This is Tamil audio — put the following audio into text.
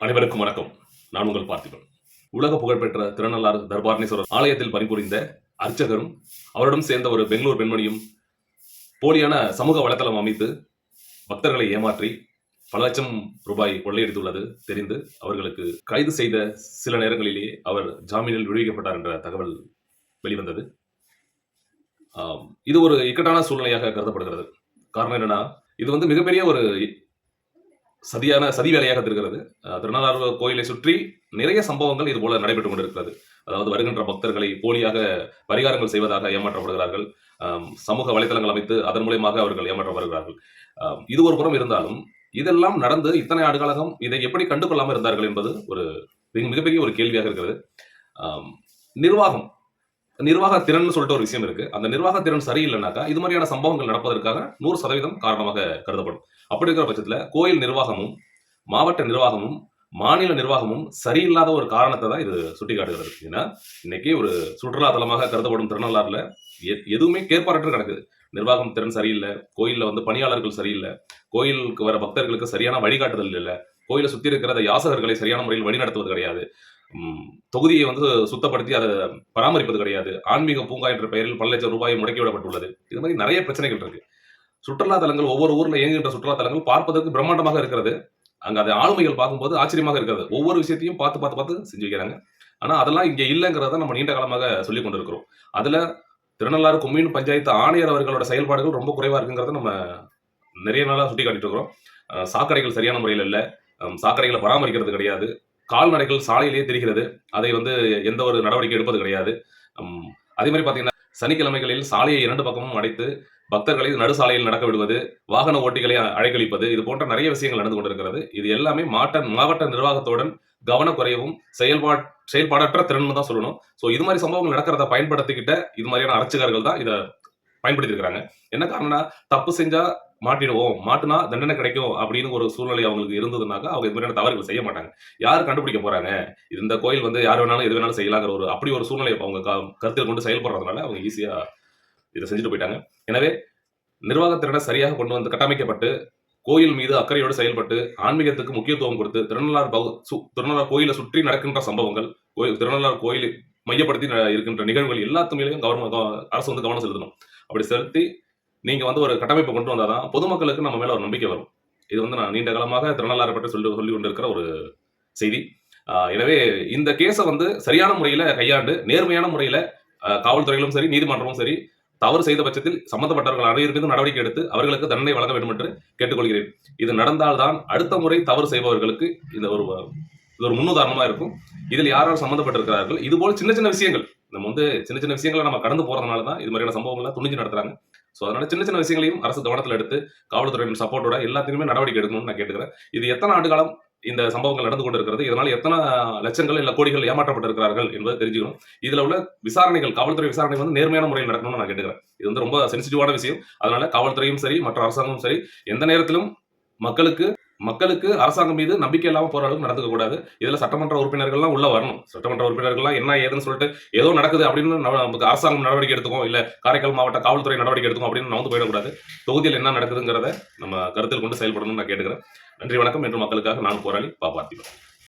அனைவருக்கும் வணக்கம். நான் உங்கள் பார்த்திபன். உலக புகழ்பெற்ற திருநள்ளாறு தர்பாரணேஸ்வரர் ஆலயத்தில் பணிபுரிந்த அர்ச்சகரும் அவருடன் சேர்ந்த ஒரு பெங்களூர் பெண்மணியும் போலியான சமூக வலைத்தளம் அமைத்து பக்தர்களை ஏமாற்றி பல லட்சம் ரூபாய் கொள்ளையடித்துள்ளது தெரிந்து அவர்களுக்கு கைது செய்த சில நேரங்களிலேயே அவர் ஜாமீனில் விடுவிக்கப்பட்டார் என்ற தகவல் வெளிவந்தது. இது ஒரு இக்கட்டான சூழ்நிலையாக கருதப்படுகிறது. காரணம் என்னன்னா இது வந்து மிகப்பெரிய ஒரு சதியான சதி வேலையாக இருக்கிறது திருநள்ளாறு கோயிலை சுற்றி நிறைய சம்பவங்கள் இது போல நடைபெற்றுக் கொண்டிருக்கிறது. அதாவது வருகின்ற பக்தர்களை போலியாக பரிகாரங்கள் செய்வதாக ஏமாற்றப்படுகிறார்கள். சமூக வலைதளங்கள் அமைத்து அதன் மூலியமாக அவர்கள் ஏமாற்றப்படுகிறார்கள் வருகிறார்கள். இது ஒரு புறம் இருந்தாலும் இதெல்லாம் நடந்து இத்தனை ஆண்டு இதை எப்படி கண்டுகொள்ளாமல் இருந்தார்கள் என்பது ஒரு மிக- மிகப்பெரிய ஒரு கேள்வியாக இருக்கிறது. நிர்வாகம் நிர்வாக திறன் சொல்லிட்டு ஒரு விஷயம் இருக்கு. அந்த நிர்வாக திறன் சரியில்லைனாக்கா இது மாதிரியான சம்பவங்கள் நடப்பதற்காக நூறு சதவீதம் காரணமாக கருதப்படும். அப்படி இருக்கிற பட்சத்துல கோயில் நிர்வாகமும் மாவட்ட நிர்வாகமும் மாநில நிர்வாகமும் சரியில்லாத ஒரு காரணத்தை தான் இது சுட்டிக்காட்டுகிறது. ஏன்னா இன்னைக்கு ஒரு சுற்றுலா தலமாக கருதப்படும் திருநள்ளாறுல எதுவுமே கேட்பாரற்று கிடக்குது நிர்வாகம் திறன் சரியில்லை கோயிலில் வந்து பணியாளர்கள் சரியில்லை கோயிலுக்கு வர பக்தர்களுக்கு சரியான வழிகாட்டுதல் இல்லை கோயிலை சுற்றி இருக்கிற யாசகர்களை சரியான முறையில் வழிநடத்துவது கிடையாது. தொகுதியை வந்து சுத்தப்படுத்தி அதை பராமரிப்பது கிடையாது. ஆன்மீக பூங்கா என்ற பெயரில் பல லட்சம் ரூபாய் முடக்கி விடப்பட்டுள்ளது. இது மாதிரி நிறைய பிரச்சனைகள் இருக்கு. சுற்றுலா தலங்கள் ஒவ்வொரு ஊர்ல இயங்குகின்ற சுற்றுலா தலங்கள் பார்ப்பதற்கு பிரம்மாண்டமாக இருக்கிறது. அங்கே அது ஆளுமைகள் பார்க்கும்போது ஆச்சரியமாக இருக்கிறது. ஒவ்வொரு விஷயத்தையும் பார்த்து பார்த்து பார்த்து செஞ்சு வைக்கிறாங்க ஆனால் அதெல்லாம் இங்கே இல்லைங்கிறத நம்ம நீண்ட காலமாக சொல்லி கொண்டிருக்கிறோம். அதில் திருநள்ளாறு கொம்யூன் பஞ்சாயத்து ஆணையர் அவர்களோட செயல்பாடுகள் ரொம்ப குறைவாக இருக்குங்கிறத நம்ம நிறைய நாளாக சுட்டி காட்டிட்டு இருக்கிறோம் சாக்கடைகள் சரியான முறையில் இல்லை. சாக்கடைகளை பராமரிக்கிறது கிடையாது. கால்நடைகள் சாலையிலேயே தெரிகிறது. அதை வந்து எந்த ஒரு நடவடிக்கை எடுப்பது கிடையாது. அதே மாதிரி பார்த்தீங்கன்னா சனிக்கிழமைகளில் சாலையை இரண்டு பக்கமும் அடைத்து பக்தர்களை நடுசாலையில் நடக்க விடுவது வாகன ஓட்டிகளை அழைக்கழிப்பது இது போன்ற நிறைய விஷயங்கள் நடந்து கொண்டிருக்கிறது. இது எல்லாமே மாட்ட மாவட்ட நிர்வாகத்துடன் கவனக்குறைவும் செயல்பாட் செயல்பாடற்ற திறன் தான் சொல்லணும். ஸோ இது மாதிரி சம்பவங்கள் நடக்கிறத பயன்படுத்திக்கிட்ட இது மாதிரியான அரசுகாரர்கள் தான் இதை பயன்படுத்தியிருக்கிறாங்க. என்ன காரணம்னா தப்பு செஞ்சா மாட்டிடுவோம் மாட்டினா தண்டனை கிடைக்கும் அப்படின்னு ஒரு சூழ்நிலை அவங்களுக்கு இருந்ததுனாக்கா அவங்க இது மாதிரியான தவறுகள் செய்ய மாட்டாங்க. யார் கண்டுபிடிக்க போறாங்க? இந்த கோயில் வந்து யார் வேணாலும் எது வேணாலும் செய்யலாங்கிற ஒரு அப்படி ஒரு சூழ்நிலை அவங்க க- கருத்தில் கொண்டு செயல்படுறதுனால அவங்க ஈஸியா இதை செஞ்சுட்டு போயிட்டாங்க. எனவே நிர்வாகத்திறனை சரியாக கொண்டு வந்து கட்டமைக்கப்பட்டு கோயில் மீது அக்கறையோடு செயல்பட்டு ஆன்மீகத்துக்கு முக்கியத்துவம் கொடுத்து திருநள்ளார் பகு சு- திருநள்ளாறு கோயிலை சுற்றி நடக்கின்ற சம்பவங்கள் கோயில் திருநள்ளார் கோயிலை மையப்படுத்தி ந- இருக்கின்ற நிகழ்வுகள் எல்லாத்துமேலையும் கவர்மெண்ட் அரசு வந்து கவனம் செலுத்தணும். அப்படி செலுத்தி நீங்க வந்து ஒரு கட்டமைப்பு கொண்டு வந்தாதான் பொதுமக்களுக்கு நம்ம மேல ஒரு நம்பிக்கை வரும். இது வந்து நான் நீண்ட காலமாக திருநள்ளாறு பற்றி சொல்லி சொல்லி கொண்டிருக்கிற ஒரு செய்தி. எனவே இந்த கேஸை வந்து சரியான முறையில கையாண்டு நேர்மையான முறையில காவல்துறையிலும் சரி நீதிமன்றமும் சரி தவறு செய்த பட்சத்தில் சம்பந்தப்பட்டவர்கள் அனைவரும் நடவடிக்கை எடுத்து அவர்களுக்கு தண்டனை வழங்க வேண்டும் என்று கேட்டுக்கொள்கிறேன். இது நடந்தால்தான் அடுத்த முறை தவறு செய்பவர்களுக்கு இந்த ஒரு இது ஒரு முன்னுதாரணமா இருக்கும். இதில் யார் யார் சம்பந்தப்பட்டிருக்கிறார்கள்? இது போல சின்ன சின்ன விஷயங்கள். நம்ம வந்து சின்ன சின்ன விஷயங்களை நம்ம கடந்து போறதுனால தான் இது மாதிரியான சம்பவங்களை துணிஞ்சு நடத்துறாங்க. ஸோ அதனால சின்ன சின்ன விஷயங்களையும் அரசு கவனத்தில் எடுத்து காவல்துறையின் சப்போர்ட்டோட எல்லாத்தையுமே நடவடிக்கை எடுக்கணும்னு நான் கேட்டுக்கிறேன். இது எத்தனை ஆண்டு காலம் இந்த சம்பவங்கள் நடந்து கொண்டிருக்கிறது? இதனால் எத்தனை லட்சங்கள் இல்லை கோடிகள் ஏமாற்றப்பட்டிருக்கிறார்கள் என்பதை தெரிஞ்சுக்கணும். இதில் உள்ள விசாரணைகள் காவல்துறை விசாரணை வந்து நேர்மையான முறையில் நடக்கணும்னு நான் கேட்டுக்கிறேன். இது வந்து ரொம்ப சென்சிட்டிவான விஷயம். அதனால காவல்துறையும் சரி மற்ற அரசாங்கமும் சரி எந்த நேரத்திலும் மக்களுக்கு மக்களுக்கு அரசாங்கம் மீது நம்பிக்கை இல்லாமல் போற அளவுக்கு நடந்துக்க கூடாது. இதுல சட்டமன்ற உறுப்பினர்கள்லாம் உள்ள வரணும். சட்டமன்ற உறுப்பினர்கள்லாம் என்ன ஏதுன்னு சொல்லிட்டு ஏதோ நடக்குது அப்படின்னு நமக்கு அரசாங்கம் நடவடிக்கை எடுத்துக்கும் இல்ல காரைக்கால் மாவட்ட காவல்துறை நடவடிக்கை எடுத்துக்கும் அப்படின்னு நவுந்து போயிடக்கூடாது. தொகுதியில் என்ன நடக்குதுங்கிறத நம்ம கருத்தில் கொண்டு செயல்படணும்னு நான் கேட்டுக்கிறேன். நன்றி வணக்கம். என்று மக்களுக்காக நான் போராளி பாப்பாத்திவன்